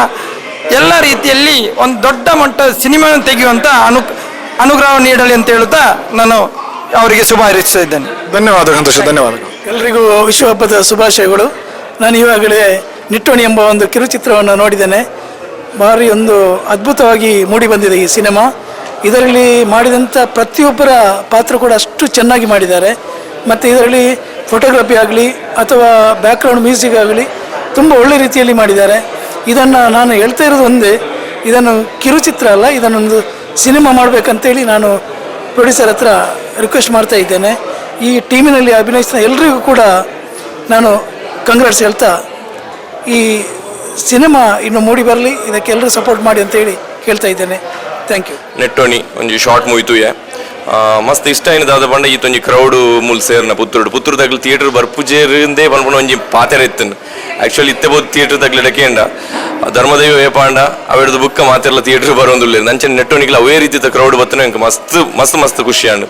ಎಲ್ಲ ರೀತಿಯಲ್ಲಿ ಒಂದು ದೊಡ್ಡ ಮಟ್ಟ ಸಿನಿಮಾ ತೆಗೆಯುವಂಥ ಅನು ಅನುಗ್ರಹ ನೀಡಲಿ ಅಂತ ಹೇಳುತ್ತಾ ನಾನು ಅವರಿಗೆ ಶುಭ ಹಾರೈಸ್ತಾ ಇದ್ದೇನೆ ಧನ್ಯವಾದ ಸಂತೋಷ ಧನ್ಯವಾದಗಳು. ಎಲ್ರಿಗೂ ವಿಶ್ವಹಬ್ಬದ ಶುಭಾಶಯಗಳು. ನಾನು ಈವಾಗಲೇ ನಿಟ್ಟೋಣಿ ಎಂಬ ಒಂದು ಕಿರುಚಿತ್ರವನ್ನು ನೋಡಿದ್ದೇನೆ. ಭಾರಿ ಒಂದು ಅದ್ಭುತವಾಗಿ ಮೂಡಿ ಬಂದಿದೆ ಈ ಸಿನಿಮಾ. ಇದರಲ್ಲಿ ಮಾಡಿದಂಥ ಪ್ರತಿಯೊಬ್ಬರ ಪಾತ್ರ ಕೂಡ ಅಷ್ಟು ಚೆನ್ನಾಗಿ ಮಾಡಿದ್ದಾರೆ. ಮತ್ತು ಇದರಲ್ಲಿ ಫೋಟೋಗ್ರಫಿ ಆಗಲಿ ಅಥವಾ ಬ್ಯಾಕ್ಗ್ರೌಂಡ್ ಮ್ಯೂಸಿಕ್ ಆಗಲಿ ತುಂಬ ಒಳ್ಳೆ ರೀತಿಯಲ್ಲಿ ಮಾಡಿದ್ದಾರೆ. ಇದನ್ನು ನಾನು ಹೇಳ್ತಾ ಇರೋದು ಒಂದೇ, ಇದನ್ನು ಕಿರುಚಿತ್ರ ಅಲ್ಲ, ಇದನ್ನೊಂದು ಸಿನಿಮಾ ಮಾಡಬೇಕಂತೇಳಿ ನಾನು ಪ್ರೊಡ್ಯೂಸರ್ ಹತ್ರ ರಿಕ್ವೆಸ್ಟ್ ಮಾಡ್ತಾ ಇದ್ದೇನೆ. ಈ ಟೀಮಿನಲ್ಲಿ ಅಭಿನಯಿಸಿದ ಎಲ್ಲರಿಗೂ ಕೂಡ ನಾನು ಕಂಗ್ರಾಟ್ಸ್ ಹೇಳ್ತಾ ಈ ಸಿನಿಮಾ ಇನ್ನು ಮೂಡಿ ಬರಲಿ, ಇದಕ್ಕೆ ಎಲ್ಲರೂ ಸಪೋರ್ಟ್ ಮಾಡಿ ಅಂತ ಹೇಳಿ ಕೇಳ್ತಾ ಇದ್ದೇನೆ. ಥ್ಯಾಂಕ್ ಯು ನೆಟ್ಟೋಣಿ ಒಂಜಿ ಶಾರ್ಟ್ ಮೂವಿ ತೂಯೆ. ಮಸ್ತ್ ಇಷ್ಟ ಏನು ದಾದ ಪಂಡ ಈತ ಒಂಜಿ ಕ್ರೌಡ್ ಮೂಲ ಸೇರ್ನ ಪುತ್ತೂರು ಪುತ್ತೂರು ತಗ್ಲು ಥಿಯೇಟರ್ ಬರ್ಪುಜೇರಿಂದೇ ಪನ್ಪುಣ ಒಂಜಿ ಪಾತೆರ ಇತ್ತು ಆಕ್ಚುಲಿ ಇತ್ತೆ ಬೋದು ಥಿಯೇಟರ್ ತಗ್ಲಿಡ ಕೇಂಡ ಧರ್ಮದೈವ ಏಪಾಂಡ ಅವೆಡ್ದು ಬುಕ್ಕ ಮಾತೆರ್ಲ ಥಿಯೇಟರ್ ಬರೋಂದುಲ್ಲ ನಂಚೆ ನೆಟ್ಟೋಣಿಗ್ಲ ಅವೇ ರೀತಿ ಕ್ರೌಡ್ ಬತ್ತನ ಎಂಕ್ ಮಸ್ತ್ ಮಸ್ತ್ ಮಸ್ತ್ ಖುಷಿ ಆಂಡ್.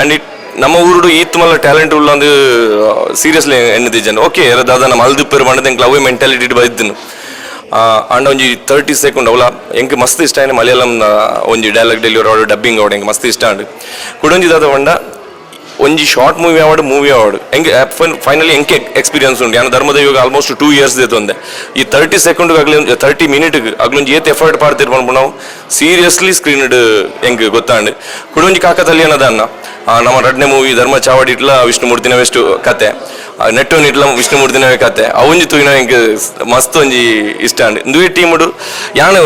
ಅಂಡ್ ಇಟ್, ನಮ್ಮ ಊರುಡು ಈತ್ ಮಲ್ಲ ಟ್ಯಾಲೆಂಟ್ ಉಳ್ಳ ಒಂದು ಸೀರಿಯಸ್ಲಿ ಎಣ್ಣದಿಜನ್ ಓಕೆ ದಾದ ನಮ್ಮ ಅಲ್ದಿಪ್ಪರು ಬಂಡದ ಎಂಕ್ಲ ಅವೇ ಮೆಂಟಾಲಿಟಿ ಬೈದ್ದನು ಅಂಡ್ ಒಂಜಿ ತರ್ಟಿ ಸೆಕೆಂಡ್ ಅವಲ, ಎಂಕ್ ಮಸ್ತ್ ಇಷ್ಟ ಆಯ್ನ ಮಲಯಾಳಂ ಒಂಜಿ ಡೈಲಾಗ್ ಡೆಲಿವರಿ ಆವಡ್ ಡಬ್ಬಿಂಗ್ ಆವಡ್ ಎಂಕ್ ಮಸ್ತ್ ಇಷ್ಟ ಆಂಡ್. ಕುಡೊಂಜಿ ದಾದ ಪಂಡ ಒಂಜಿ ಶಾರ್ಟ್ ಮೂವಿ ಆವಡ್ ಮೂವಿ ಆವಡ್ ಹೆಂಗೆ ಫೈನಲಿ ಹೆಂಗೆ ಎಕ್ಸ್ಪೀರಿಯನ್ಸ್ ಉಂಟು. ಯಾನ ಯೋಗ ಆಲ್ಮೋಸ್ಟ್ ಟೂ ಇಯರ್ಸ್ ದೇತೊಂದೆ ಈ ತರ್ಟಿ ಸೆಕೆಂಡ್ ಆಗ್ಲಿ ತರ್ಟಿ ಮಿನಿಟ್ ಆಗ್ಲೊಂಜಿ ಏತ್ ಎಫರ್ಟ್ ಪಾಡ್ತಿರ್ ಪನ್ಪು ನಾವು ಸೀರಿಯಸ್ಲಿ ಸ್ಕ್ರೀನ್ ಹೆಂಗೆ ಗೊತ್ತಾಂಡ್. ಕುಡೊಂಜಿ ಕಾಕದಲ್ಲಿ ಅನ್ನೋದನ್ನ ನಮ್ಮ ರಡ್ನೆ ಮೂವಿ ಧರ್ಮ ಚಾವಡಿ ಇಟ್ಲ ವಿಷ್ಣುಮೂರ್ತಿನ ವೆಸ್ಟ್ ಕತೆ. ನೆಟ್ಟು ಇಟ್ಲ ವಿಷ್ಣುಮೂರ್ತಿನವೇ ಕತೆ ಅವೊಂಜಿ ತೂಯಿನ ಎಂಕ್ ಮಸ್ತ್ ಒಂಜಿ ಇಷ್ಟ ಅಂಡ್ ಇಂದುವೆ ಟೀಮ್ ಯಾನ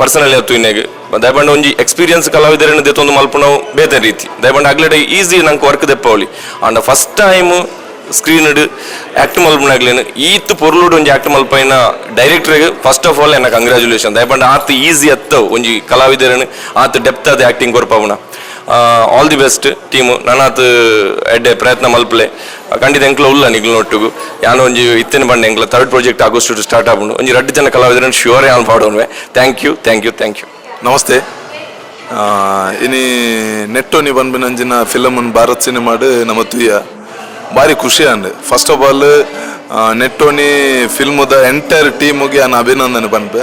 ಪರ್ಸನಲಿ ತೂಯಿನಾಗ. ದಯಪಂಡ ಒಂಜಿ ಎಕ್ಸ್ಪೀರಿಯನ್ಸ್ ಕಲಾವಿದರನ್ನ ದೆತ್ತೊಂದು ಮಲ್ಪುಣವು ಬೇತೆ ರೀತಿ. ದಯಪಂಡ ಅಗ್ಲಡೆ ಈಸಿ ನಂಗೆ work ದೆಪ್ಪವಳಿ. And first time screen act ಮಲ್ಪನಾಗ್ಲೇನು ಈತ್ ಪೊರ್ಲುಡು ಒಂಜಿ ಆಕ್ಟ್ ಮಲ್ಪೈನ ಡೈರೆಕ್ಟರ್ಗೆ ಫಸ್ಟ್ ಆಫ್ ಆಲ್ ಎನ್ನ ಕಂಗ್ರಾಚುಲೇಷನ್ ದಯಪಂಡ ಆತ್ ಈಸಿ ಅತ್ತವ್ ಒಂಜಿ ಕಲಾವಿದರನ್ನು ಆತ್ ಡೆಪ್ತ್ ಅದ ಆಕ್ಟಿಂಗ್ ಕೊರ್ಪವನ ಆಲ್ ದಿ ಬೆಸ್ಟ್ ಟೀಮು ನನ್ನಾತ್ ಎಡ್ಡೆ ಪ್ರಯತ್ನ ಮಲ್ಪಲೆ. ಖಂಡಿತ ಎಂಕ್ಲ ಉಲ್ಲ ನಿಗ್ಲು ನೊಟ್ಟುಗು ಯಾನು ಒಂಜಿ ಇತ್ತಿನ ಬಂಡೆ ಎಂಕ್ಲ ಥರ್ಡ್ ಪ್ರಾಜೆಕ್ಟ್ ಆಗಸ್ಟ್ ಸ್ಟಾರ್ಟ್ ಆಗ್ಬಿಡು ಒಂಜಿ ರಡ್ಡು ಜನ ಕಲಾವಿದರನ್ನು ಶ್ಯೂರ್ ಯಾನ್ ಪಾಡೋನ್ವೆ thank you thank you thank you ನಮಸ್ತೆ. ಇನಿ ನೆಟ್ಟೋನಿ ಬಂದ್ಬಿನಂಜಿನ ಫಿಲಮ್ ಭಾರತ್ ಸಿನಿಮಾಡು ನಮ್ಮ ತುಯ್ಯ. ಭಾರಿ ಖುಷಿ and first of all Nettoni ಫಿಲ್ಮದ entire ಟೀಮ್ಗೆ ನಾನು ಅಭಿನಂದನೆ ಬಂದ್ಬೆ.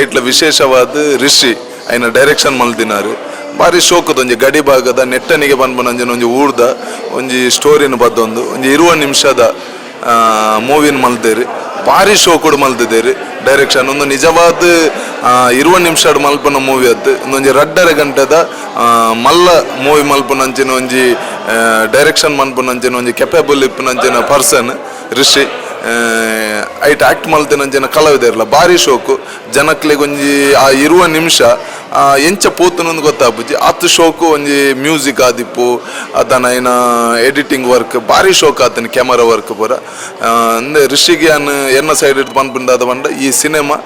ಐಟ್ಲ ವಿಶೇಷವಾದ ರಿಷಿ, ಐನ ಡೈರೆಕ್ಷನ್ ಮಲ್ದಿನಾರು. ಭಾರಿ ಶೋಕದ ಒಂಜಿ ಗಡಿ ಭಾಗದ ನೆಟ್ಟನಿಗೆ ಬಂದ್ಬನಂಜಿನ ಒಂಜಿ ಊರ್ದ, ಒಂಜಿ ಸ್ಟೋರಿನ ಬದ್ದೊಂದು, ಒಂಜಿ ಇರುವ ನಿಮಿಷದ ಮೂವಿನ ಮಲ್ದೇರಿ. ಭಾರಿ ಶೋಕುಡು ಕೂಡ ಮಲ್ತಿದ್ದೇರಿ ಡೈರೆಕ್ಷನ್ ಒಂದು ನಿಜವಾದ ಇರುವ ನಿಮಿಷ ಮಲ್ಪನ ಮೂವಿ ಅತ್ತು ಒಂದೊಂಜಿ ರಡ್ಡರ ಗಂಟೆದ ಮಲ್ಲ ಮೂವಿ ಮಲ್ಪನಂಚಿನ ಒಂಜಿ ಡೈರೆಕ್ಷನ್ ಮಲ್ಪನಂಚಿನ ಒಂಜಿ ಕೆಪೇಬಲ್ ಇಪ್ಪನಂಚಿನ ಪರ್ಸನ್ ರಿಷಿ. ಐಟ್ ಆಕ್ಟ್ ಮಲ್ತಿನಂಚಿನ ಕಲಾವಿದರ್ಲ ಭಾರಿ ಶೋಕು. ಜನಕ್ಲೆಗ್ ಒಂಜಿ ಆ ಇರುವ ನಿಮಿಷ ಎಂಚ ಪೋತುನೊಂದು ಗೊತ್ತಾಪುಜಿ ಅತ್ತು ಶೋಕು ಒಂಜಿ ಮ್ಯೂಸಿಕ್ ಆದಿಪ್ಪು ಅದನ್ನ ಏನ ಎಡಿಟಿಂಗ್ ವರ್ಕ್ ಭಾರಿ ಶೋಕ್ ಆತನ ಕ್ಯಾಮರಾ ವರ್ಕ್ ಪೂರ. ಆ, ಅಂದೆ ರಿಷಿಗೆ ಅನ್ ಎನ್ನ ಸೈಡ್ ಇಟ್ಟು ಪನ್ಪಿಂಡಾದ ಬಂಡ ಈ ಸಿನಿಮಾ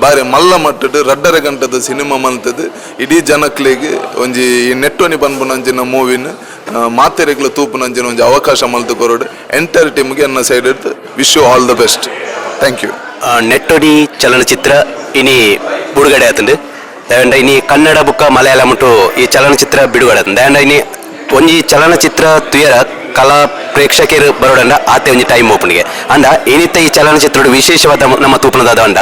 ಬಾರಿ ಮಲ್ಲ ಮಟ್ಟಿಟ್ಟು ರಡ್ಡರೆ ಗಂಟದ ಸಿನಿಮಾ ಮಲ್ತದು ಇಡೀ ಜನಕ್ಲೆಗ್ ಒಂಜಿ ನೆಟ್ಟೊನಿ ನೆಟ್ಟೊನಿ ಅಂಜಿನ ಮೂವಿನ ಮಾತೆರೆಗ್ಲ ತೂಪುನಂಚಿನ ಒಂಜಿ ಅವಕಾಶ ಮಲ್ತು ಕೊರೋಡು. ಎಂಟರ್ ಟೀಮ್ಗೆ ಎನ್ನ side ಇಡ್ತು wish you all the best thank you ನೆಟ್ಟೊಡಿ ಚಲನಚಿತ್ರ ಇನಿ ಬಿಡುಗಡೆ ಆತುಂಡು ದಾಂಡ ಇನಿ ಕನ್ನಡ ಬುಕ್ಕ ಮಲಯಾಳಂ ಟು ಈ ಚಲನಚಿತ್ರ ಬಿಡುಗಡೆ ಆತಂಡು ದಾಂಡ ಇನಿ ಒಂಜಿ ಚಲನಚಿತ್ರ ತುಯರ ಕಲಾ ಪ್ರೇಕ್ಷಕರು ಬರೋಡಂಡ ಆತೆ ಒಂಜಿ ಟೈಮ್ ಓಪನ್ಗೆ ಅಂಡ ಏನಿತ್ತ ಈ ಚಲನಚಿತ್ರ ವಿಶೇಷವಾದ ನಮ್ಮ ತೂಪನದಾದ ಅಂಡ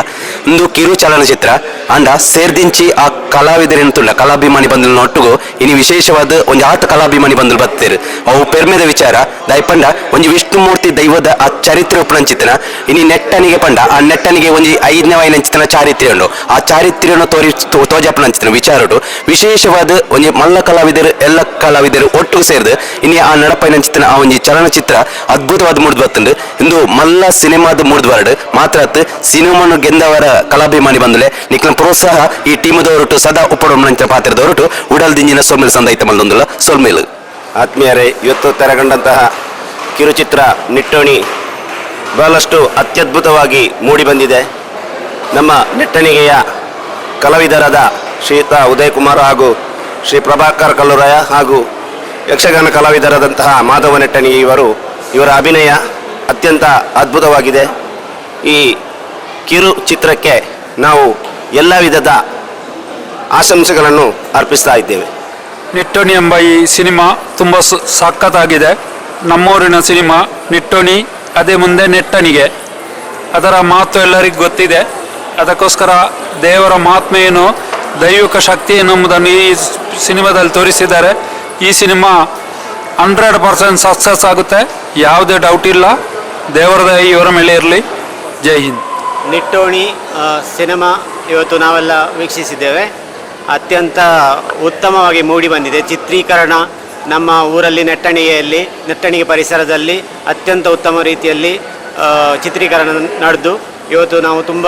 ಒಂದು ಕಿರು ಚಲನಚಿತ್ರ ಅಂಡ ಸೇರ್ದಿಂಚಿ ಆ ಕಲಾವಿದರಿನ ತುಳ್ಳ ಕಲಾಭಿಮಾನಿ ಬಂಧುನ ಒಟ್ಟುಗು ಇನಿ ವಿಶೇಷವಾದ ಒಂದು ಆತ ಕಲಾಭಿಮಾನಿ ಬಂಧುಲು ಬರ್ತೇರು ಅವು ಪೆರ್ಮೆದ ವಿಚಾರ. ದಯಪಂಡ ಒಂಜಿ ವಿಷ್ಣುಮೂರ್ತಿ ದೈವದ ಆ ಚರಿತ್ರೆ ಉಪನಂಚಿತನ ಇನಿ ನೆಟ್ಟನಿಗೆ ಪಂಡ. ಆ ನೆಟ್ಟನಿಗೆ ಒಂಜಿ ಐದನೇ ವೈನಂಚಿತನ ಚಾರಿತ್ರ್ಯ ಉಂಡು. ಆ ಚಾರಿತ್ರೆಯನ್ನು ತೋರಿ ತೋಜಪ್ಪನಂಚಿತನ ವಿಚಾರಡು ವಿಶೇಷವಾದ ಒಂದು ಮಲ್ಲ ಕಲಾವಿದರು, ಎಲ್ಲ ಕಲಾವಿದರು ಒಟ್ಟು ಸೇರಿದು ಇನಿ ಆ ನಡಪೈನಂಚಿತನ ಆ ಒಂಜಿ ಚಲನಚಿತ್ರ ಅದ್ಭುತವಾದ ಮೂಡ್ದು ಬರ್ತಂಡು ಇಂದು ಮಲ್ಲ ಸಿನಿಮಾದ ಮೂಡ್ದು ಬರಡು ಮಾತ್ರ ಸಿನಿಮಾನು ಗೆಂದವರ ಕಲಾಭಿಮಾನಿ ಬಂದಲೆ ನಿಕ್ಲ ಪ್ರೋತ್ಸಾಹ ಈ ಟೀಮದವರುಟು ಸದಾ ಉಪ್ಪಡೊಮ್ಮನಂಚ ಪಾತ್ರದವರುಟು ಉಡಲ್ ದಿಂಜಿನ ಸೋಮಿಲ್ ಸಂದೈತ ಮಲ್ದೊಂದುಲ್ಲ ಸೋಮಿಲ್ ಆತ್ಮೀಯರೇ, ಇವತ್ತು ತೆರೆಗೊಂಡಂತಹ ಕಿರುಚಿತ್ರ ನಿಟ್ಟೋಣಿ ಬಹಳಷ್ಟು ಅತ್ಯದ್ಭುತವಾಗಿ ಮೂಡಿಬಂದಿದೆ ನಮ್ಮ ನೆಟ್ಟಣಿಗೆಯ ಕಲಾವಿದರಾದ ಶ್ರೀಯುತ ಉದಯ್ ಕುಮಾರ್ ಹಾಗೂ ಶ್ರೀ ಪ್ರಭಾಕರ್ ಕಲ್ಲುರಾಯ ಹಾಗೂ ಯಕ್ಷಗಾನ ಕಲಾವಿದರಾದಂತಹ ಮಾಧವ ನೆಟ್ಟಣಿ ಇವರು ಇವರ ಅಭಿನಯ ಅತ್ಯಂತ ಅದ್ಭುತವಾಗಿದೆ. ಈ ಕಿರು ಚಿತ್ರಕ್ಕೆ ನಾವು ಎಲ್ಲ ವಿಧದ ಆಶಂಸೆಗಳನ್ನು ಅರ್ಪಿಸ್ತಾ ಇದ್ದೇವೆ. ನಿಟ್ಟೋಣಿ ಎಂಬ ಈ ಸಿನಿಮಾ ತುಂಬ ಸು, ಸಖತ್ತಾಗಿದೆ. ನಮ್ಮೂರಿನ ಸಿನಿಮಾ ನಿಟ್ಟೋಣಿ ಅದೇ ಮುಂದೆ ನೆಟ್ಟನಿಗೆ ಅದರ ಮಾತು ಎಲ್ಲರಿಗೂ ಗೊತ್ತಿದೆ. ಅದಕ್ಕೋಸ್ಕರ ದೇವರ ಮಹಾತ್ಮೆ ಏನು ದೈವಿಕ ಶಕ್ತಿ ಎನ್ನುವುದನ್ನು ಈ ಸಿನಿಮಾದಲ್ಲಿ ತೋರಿಸಿದ್ದಾರೆ. ಈ ಸಿನಿಮಾ ಹಂಡ್ರೆಡ್ ಪರ್ಸೆಂಟ್ ಸಕ್ಸಸ್ ಆಗುತ್ತೆ. ಯಾವುದೇ ಡೌಟ್ ಇಲ್ಲ. ದೇವರ ದಯೆ ಇವರ ಮೇಲೆ ಇರಲಿ. ಜೈ ಹಿಂದ್. ನಿಟ್ಟೋಣಿ ಸಿನಿಮಾ ಇವತ್ತು ನಾವೆಲ್ಲ ವೀಕ್ಷಿಸಿದ್ದೇವೆ. ಅತ್ಯಂತ ಉತ್ತಮವಾಗಿ ಮೂಡಿ ಬಂದಿದೆ. ಚಿತ್ರೀಕರಣ ನಮ್ಮ ಊರಲ್ಲಿ ನೆಟ್ಟಣಿಗೆಯಲ್ಲಿ ನೆಟ್ಟಣಿಗೆ ಪರಿಸರದಲ್ಲಿ ಅತ್ಯಂತ ಉತ್ತಮ ರೀತಿಯಲ್ಲಿ ಚಿತ್ರೀಕರಣ ನಡೆದು ಇವತ್ತು ನಾವು ತುಂಬ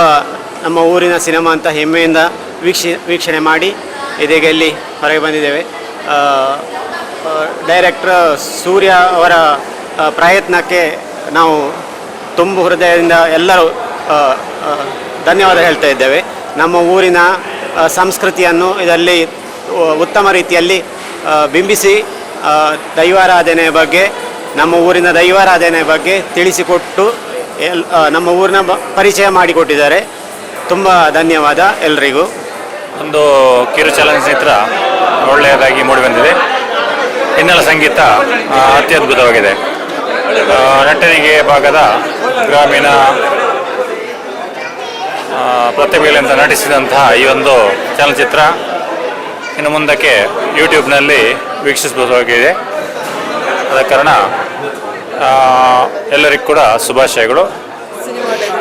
ನಮ್ಮ ಊರಿನ ಸಿನಿಮಾ ಅಂತ ಹೆಮ್ಮೆಯಿಂದ ವೀಕ್ಷಿ, ವೀಕ್ಷಣೆ ಮಾಡಿ ಇದೀಗ ಇಲ್ಲಿ ಹೊರಗೆ ಬಂದಿದ್ದೇವೆ. ಡೈರೆಕ್ಟ್ರ್ ಸೂರ್ಯ ಅವರ ಪ್ರಯತ್ನಕ್ಕೆ ನಾವು ತುಂಬು ಹೃದಯದಿಂದ ಎಲ್ಲರೂ ಧನ್ಯವಾದ ಹೇಳ್ತಾ ಇದ್ದೇವೆ. ನಮ್ಮ ಊರಿನ ಸಂಸ್ಕೃತಿಯನ್ನು ಇದರಲ್ಲಿ ಉತ್ತಮ ರೀತಿಯಲ್ಲಿ ಬಿಂಬಿಸಿ ಆ, ದೈವಾರಾಧನೆಯ ಬಗ್ಗೆ ನಮ್ಮ ಊರಿನ ದೈವಾರಾಧನೆಯ ಬಗ್ಗೆ ತಿಳಿಸಿಕೊಟ್ಟು ಎಲ್ ನಮ್ಮ ಊರಿನ ಪರಿಚಯ ಮಾಡಿಕೊಟ್ಟಿದ್ದಾರೆ. ತುಂಬ ಧನ್ಯವಾದ ಎಲ್ರಿಗೂ. ಒಂದು ಕಿರು ಚಲನಚಿತ್ರ ಒಳ್ಳೆಯದಾಗಿ ಮೂಡಿಬಂದಿದೆ. ಹಿನ್ನೆಲೆ ಸಂಗೀತ ಅತ್ಯದ್ಭುತವಾಗಿದೆ. ನಟನಿಗೆ ಭಾಗದ ಗ್ರಾಮೀಣ ಪ್ರತಿಭೆಗಳಿಂದ ನಟಿಸಿದಂತಹ ಈ ಒಂದು ಚಲನಚಿತ್ರ ಇನ್ನು ಮುಂದಕ್ಕೆ ಯೂಟ್ಯೂಬ್ನಲ್ಲಿ ವೀಕ್ಷಿಸಬಹುದಾಗಿದೆ ಆದ ಕಾರಣ ಆ, ಎಲ್ಲರಿಗೂ ಕೂಡ ಶುಭಾಶಯಗಳು.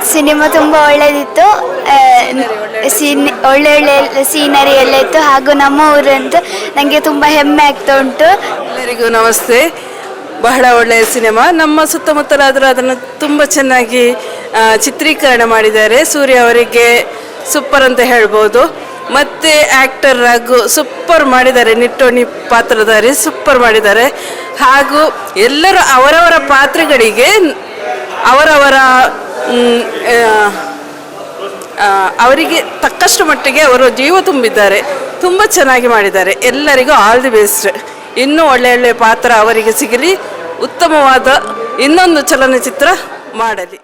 ಸಿನಿಮಾ ತುಂಬ ಒಳ್ಳೆಯದಿತ್ತು ಸೀನ್ ಒಳ್ಳೆ ಒಳ್ಳೆ ಸೀನರಿ ಎಲ್ಲ ಇತ್ತು. ಹಾಗೂ ನಮ್ಮ ಊರಂತೂ ನನಗೆ ತುಂಬ ಹೆಮ್ಮೆ ಆಗ್ತಾ ಉಂಟು. ಎಲ್ಲರಿಗೂ ನಮಸ್ತೆ. ಬಹಳ ಒಳ್ಳೆಯ ಸಿನಿಮಾ. ನಮ್ಮ ಸುತ್ತಮುತ್ತಲಾದರೂ ಅದನ್ನು ತುಂಬ ಚೆನ್ನಾಗಿ ಚಿತ್ರೀಕರಣ ಮಾಡಿದ್ದಾರೆ. ಸೂರ್ಯ ಅವರಿಗೆ ಸೂಪರ್ ಅಂತ ಹೇಳ್ಬೋದು. ಮತ್ತು ಆ್ಯಕ್ಟರ್ ರಘು ಸೂಪರ್ ಮಾಡಿದ್ದಾರೆ. ನಿಟ್ಟೋಣಿ ಪಾತ್ರಧಾರಿ ಸೂಪರ್ ಮಾಡಿದ್ದಾರೆ. ಹಾಗೂ ಎಲ್ಲರೂ ಅವರವರ ಪಾತ್ರಗಳಿಗೆ ಅವರವರ ಅವರಿಗೆ ತಕ್ಕಷ್ಟು ಮಟ್ಟಿಗೆ ಅವರು ಜೀವ ತುಂಬಿದ್ದಾರೆ. ತುಂಬ ಚೆನ್ನಾಗಿ ಮಾಡಿದ್ದಾರೆ. ಎಲ್ಲರಿಗೂ ಆಲ್ ದಿ ಬೆಸ್ಟ್ ಇನ್ನೂ ಒಳ್ಳೆ ಒಳ್ಳೆಯ ಪಾತ್ರ ಅವರಿಗೆ ಸಿಗಲಿ. ಉತ್ತಮವಾದ ಇನ್ನೊಂದು ಚಲನಚಿತ್ರ ಮಾಡಲಿ.